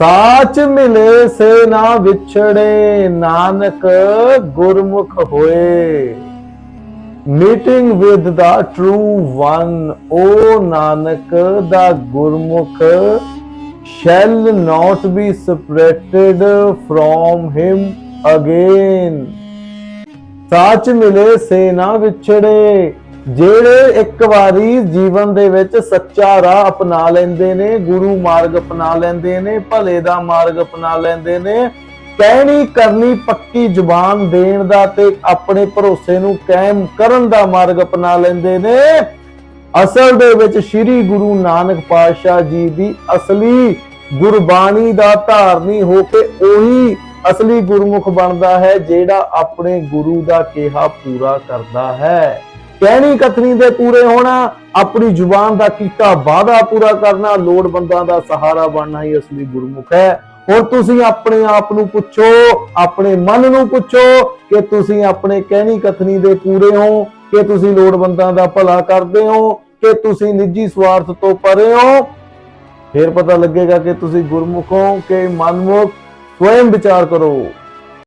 ਸਾਚ ਮਿਲੇ ਸੇ ਨਾ ਵਿਛੜੇ, ਨਾਨਕ ਗੁਰਮੁਖ ਹੋਏ। Meeting with the true one O Nanak the gurmukh shall not be separated from him again ਸਾਚ ਮਿਲੇ ਸੇ ਨਾ ਵਿਛੜੇ ਜਿਹੜੇ ਇੱਕ ਵਾਰੀ ਜੀਵਨ ਦੇ ਵਿੱਚ ਸੱਚਾ ਰਾਹ ਅਪਣਾ ਲੈਂਦੇ ਨੇ, ਗੁਰੂ ਮਾਰਗ ਅਪਣਾ ਲੈਂਦੇ ਨੇ, ਭਲੇ ਦਾ ਮਾਰਗ ਅਪਣਾ ਲੈਂਦੇ ਨੇ, ਕਹਿਣੀ ਕਰਨੀ ਪੱਕੀ ਜ਼ੁਬਾਨ ਦੇਣ ਦਾ ਤੇ ਆਪਣੇ ਭਰੋਸੇ ਨੂੰ ਕਾਇਮ ਕਰਨ ਦਾ ਮਾਰਗ ਅਪਣਾ ਲੈਂਦੇ ਨੇ। ਅਸਲ ਦੇ ਵਿੱਚ ਸ੍ਰੀ ਗੁਰੂ ਨਾਨਕ ਪਾਤਸ਼ਾਹ ਜੀ ਦੀ ਅਸਲੀ ਗੁਰਬਾਣੀ ਦਾ ਧਾਰਨੀ ਹੋ ਕੇ ਉਹੀ ਅਸਲੀ ਗੁਰਮੁਖ ਬਣਦਾ ਹੈ, ਜਿਹੜਾ ਆਪਣੇ ਗੁਰੂ ਦਾ ਕਿਹਾ ਪੂਰਾ ਕਰਦਾ ਹੈ। ਕਹਿਣੀ ਕਥਨੀ ਦੇ ਪੂਰੇ ਹੋਣਾ, ਆਪਣੀ ਜ਼ੁਬਾਨ ਦਾ ਕੀਤਾ ਵਾਅਦਾ ਪੂਰਾ ਕਰਨਾ, ਲੋੜਵੰਦਾਂ ਦਾ ਸਹਾਰਾ ਬਣਨਾ ਹੀ ਅਸਲੀ ਗੁਰਮੁਖ ਹੈ। ਹੁਣ ਤੁਸੀਂ ਆਪਣੇ ਆਪ ਨੂੰ ਪੁੱਛੋ, ਆਪਣੇ ਮਨ ਨੂੰ ਪੁੱਛੋ ਕਿ ਤੁਸੀਂ ਆਪਣੇ ਕਹਿਣੀ ਕਥਨੀ ਦੇ ਪੂਰੇ ਹੋ, ਕਿ ਤੁਸੀਂ ਲੋੜਵੰਦਾਂ ਦਾ ਭਲਾ ਕਰਦੇ ਹੋ, ਕਿ ਤੁਸੀਂ ਨਿੱਜੀ ਸਵਾਰਥ ਤੋਂ ਪਰੇ ਹੋ। ਫਿਰ ਪਤਾ ਲੱਗੇਗਾ ਕਿ ਤੁਸੀਂ ਗੁਰਮੁਖ ਹੋ, ਕਿ ਮਨਮੁਖ, ਸਵਯੰ ਵਿਚਾਰ ਕਰੋ।